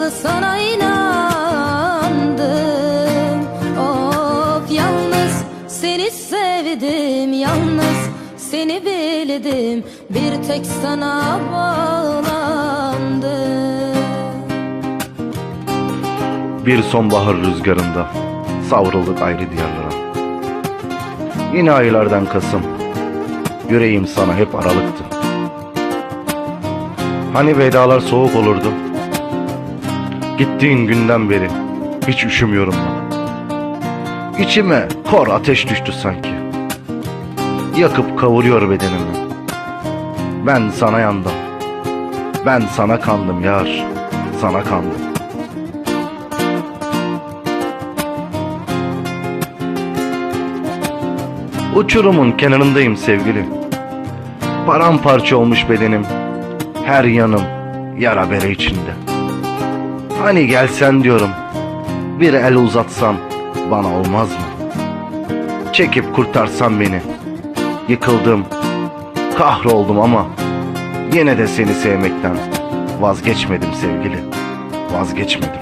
Yaralı sana inandım. Of yalnız seni sevdim Yalnız seni bildim Bir tek sana bağlandım. Bir sonbahar rüzgarında savruldık ayrı diyarlara. Yine aylardan Kasım Yüreğim sana hep aralıktı. Hani vedalar soğuk olurdu Gittiğin günden beri hiç üşümüyorum ben. İçime kor ateş düştü sanki. Yakıp kavuruyor bedenimi. Ben sana yandım. Ben sana kandım yar. Sana kandım. Uçurumun kenarındayım sevgili. Paramparça olmuş bedenim. Her yanım yara bere içinde. Hani gelsen diyorum. Bir el uzatsan bana olmaz mı? Çekip kurtarsan beni. Yıkıldım. Kahroldum ama yine de seni sevmekten vazgeçmedim sevgili. Vazgeçmedim.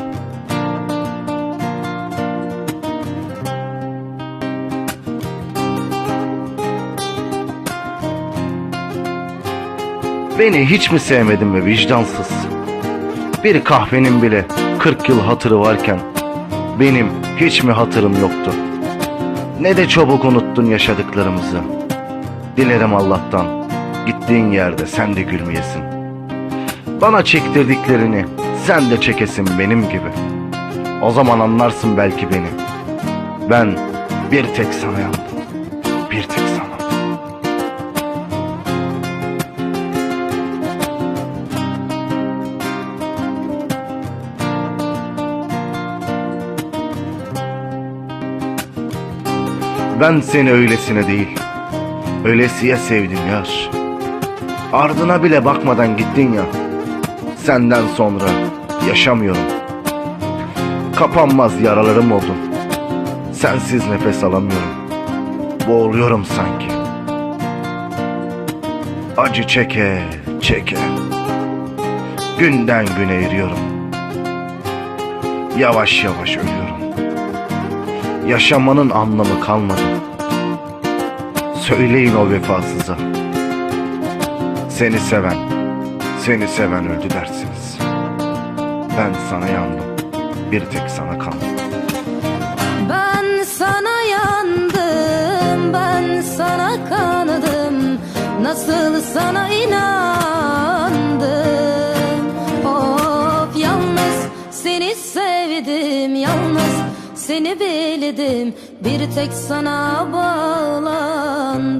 Beni hiç mi sevmedin be vicdansız? Bir kahvenin bile 40 yıl hatırı varken benim hiç mi hatırım yoktu? Ne de çabuk unuttun yaşadıklarımızı. Dilerim Allah'tan gittiğin yerde sen de gülmeyesin. Bana çektirdiklerini sen de çekesin benim gibi. O zaman anlarsın belki beni. Ben bir tek sana yandım. Bir tek sana. Ben seni öylesine değil, öylesiye sevdim yar. Ardına bile bakmadan gittin ya. Senden sonra yaşamıyorum. Kapanmaz yaralarım oldun. Sensiz nefes alamıyorum. Boğuluyorum sanki. Acı çeke çeke. Günden güne eriyorum. Yavaş yavaş ölüyorum. Yaşamanın anlamı kalmadı. Söyleyin o vefasıza. Seni seven, seni seven öldü dersiniz. Ben sana yandım, bir tek sana kaldım. Ben sana yandım, ben sana kanadım Nasıl sana inandım Of yalnız seni sevdim Yalnız seni bildim Bir tek sana bağlandım